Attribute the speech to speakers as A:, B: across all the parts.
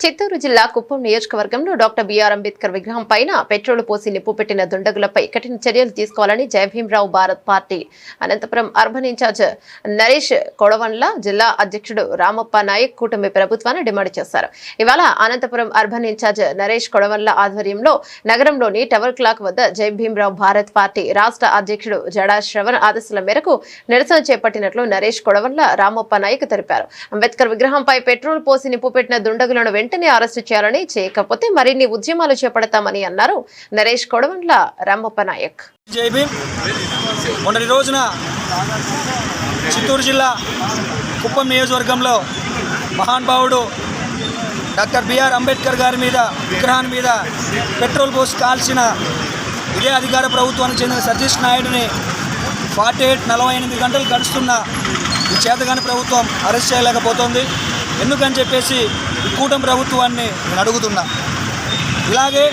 A: చిత్తూరు జిల్లా కుప్పం నియోజకవర్గంలో doctor BR Ambedkar విగ్రహం పైన పెట్రోల్ పోసి నిప్పు పెట్టిన దుండగులపై కఠిన చర్యలు తీసుకోవాలని Jaibhimrao Bharat party Anantapur urban incharge Naresh Kodavanla జిల్లా అధ్యక్షుడు రామప్ప నాయక్ కూటమి ప్రభుత్వాన్ని డిమాండ్ చేశారు. ఇవాళ అనంతపురం అర్బన్ ఇన్ఛార్జ్ నరేష్ కొడవన్ల ఆధ్వర్యంలో నగరంలోని టవర్ క్లాక్ వద్ద జయభీమరావు భారత్ పార్టీ రాష్ట్ర అధ్యక్షుడు జడా శ్రవణ్ ఆదేశాల మేరకు నిరసన చేపట్టినట్లు నరేష్ కొడవన్ల రామప్ప నాయక్ తెలిపారు. అంబేద్కర్ విగ్రహంపై పెట్రోల్ పోసి నిప్పు పెట్టిన దుండగులను వెంటనే అరెస్టు చేయాలని చేయకపోతే మరిన్ని ఉద్యమాలు చేపడతామని అన్నారు నరేష్ కొడవండ్ల రామప్ప నాయక్.
B: మొన్నటి రోజున చిత్తూరు జిల్లా కుప్పం నియోజకవర్గంలో మహానుభావుడు డాక్టర్ బిఆర్ అంబేద్కర్ గారి మీద విగ్రహాన్ని మీద పెట్రోల్ పోసి కాల్చిన ఇదే అధికార ప్రభుత్వానికి చెందిన సతీష్ నాయుడిని ఫార్టీ ఎయిట్ నలభై ఎనిమిది గంటలు గడుస్తున్న ఈ చేతగాని ప్రభుత్వం అరెస్ట్ చేయలేకపోతుంది. ఎందుకని చెప్పేసి కూటమి ప్రభుత్వాన్ని నేను అడుగుతున్నా. ఇలాగే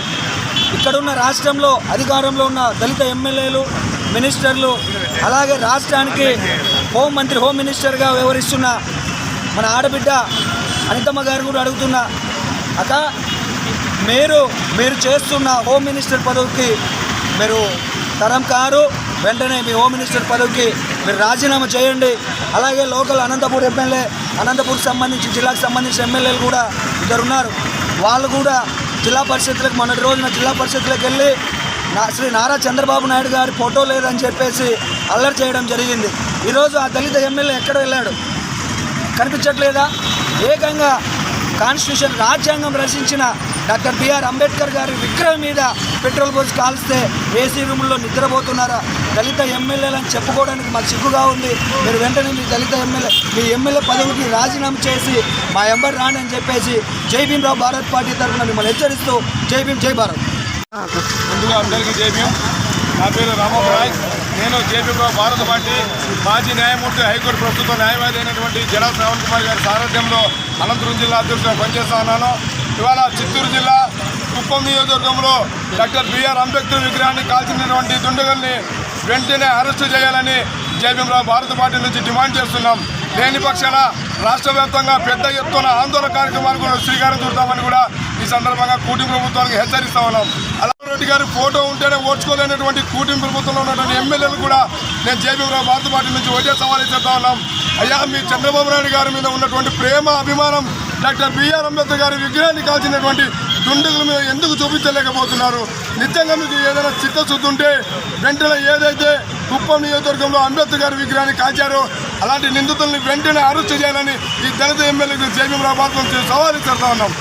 B: ఇక్కడున్న రాష్ట్రంలో అధికారంలో ఉన్న దళిత ఎమ్మెల్యేలు మినిస్టర్లు అలాగే రాష్ట్రానికి హోం మంత్రి హోమ్ మినిస్టర్గా వ్యవహరిస్తున్న మన ఆడబిడ్డ అనితమ్మ గారు కూడా అడుగుతున్నా. అక్క మీరు మీరు చేస్తున్న హోమ్ మినిస్టర్ పదవికి మీరు తరం కారు వెంటనే మీ హోమ్ మినిస్టర్ పదవికి మీరు రాజీనామా చేయండి. అలాగే లోకల్ అనంతపూర్ ఎమ్మెల్యే అనంతపూర్కి సంబంధించి జిల్లాకు సంబంధించిన ఎమ్మెల్యేలు కూడా ఇద్దరు ఉన్నారు. వాళ్ళు కూడా జిల్లా పరిషత్లకు మొన్నటి రోజున జిల్లా పరిషత్లకు వెళ్ళి నా శ్రీ నారా చంద్రబాబు నాయుడు గారి ఫోటో లేదని చెప్పేసి అల్లరి చేయడం జరిగింది. ఈరోజు ఆ దళిత ఎమ్మెల్యే ఎక్కడ వెళ్ళాడు? కనిపించట్లేదా? ఏకంగా కాన్స్టిట్యూషన్ రాజ్యాంగం రచించిన డాక్టర్ బిఆర్ అంబేద్కర్ గారి విగ్రహం మీద పెట్రోల్ పోసి కాల్స్తే ఏసీ రూముల్లో నిద్రపోతున్నారా? దళిత ఎమ్మెల్యేలని చెప్పుకోవడానికి మాకు సిగ్గుగా ఉంది. మీరు వెంటనే మీ దళిత ఎమ్మెల్యే మీ ఎమ్మెల్యే పదవికి రాజీనామా చేసి మా ఎంబర్ రాని అని చెప్పేసి జై భీమ్రావు భారత్ పార్టీ తరఫున మిమ్మల్ని హెచ్చరిస్తూ జై భీమ్ జై భారత్.
C: ముందుగా అందరికీ జేబీఎం నా పేరు రామబాబు రాయ్. నేను జేబీరావు భారత పార్టీ మాజీ న్యాయమూర్తి హైకోర్టు ప్రస్తుత న్యాయవాది అయినటువంటి జడా శ్రావణ్ కుమార్ గారి సారథ్యంలో అనంతపురం జిల్లా అధ్యక్షుడు పనిచేస్తా ఉన్నాను. ఇవాళ చిత్తూరు జిల్లా కుప్పం నియోజకవర్గంలో డాక్టర్ బిఆర్ అంబేద్కర్ విగ్రహాన్ని కాల్చినటువంటి దుండగుల్ని వెంటనే అరెస్టు చేయాలని జేబీరావు భారత పార్టీ నుంచి డిమాండ్ చేస్తున్నాం. లేని పక్షాన రాష్ట్ర వ్యాప్తంగా పెద్ద ఎత్తున ఆందోళన కార్యక్రమాలు కూడా శ్రీకారం చుడతామని కూడా ఈ సందర్భంగా కూటమి ప్రభుత్వానికి హెచ్చరిస్తా ఉన్నాం. రెడ్డి గారి ఫోటో ఉంటేనే ఓడ్చుకోలేనటువంటి కూటమి ప్రభుత్వంలో ఉన్నటువంటి ఎమ్మెల్యేలు కూడా నేను జయభీమరావు భారత పార్టీ నుంచి ఒకటే సవాల్ చేస్తా ఉన్నాం. అయ్యా మీ చంద్రబాబు నాయుడు గారి మీద ఉన్నటువంటి ప్రేమ అభిమానం డాక్టర్ బిఆర్ అంబేద్కర్ గారి విగ్రహాన్ని కాల్చినటువంటి దుండగులు మీద ఎందుకు చూపించలేకపోతున్నారు? నిజంగా మీకు ఏదైనా చిత్తశుద్ధి ఉంటే వెంటనే ఏదైతే కుప్పం నియోజకవర్గంలో అంబేద్కర్ గారి విగ్రహాన్ని కాల్చారో అలాంటి నిందితుల్ని వెంటనే అరెస్ట్ చేయాలని ఈ దళిత ఎమ్మెల్యేకి జేబీ ప్రభాతం సవాలు చేస్తా ఉన్నాం.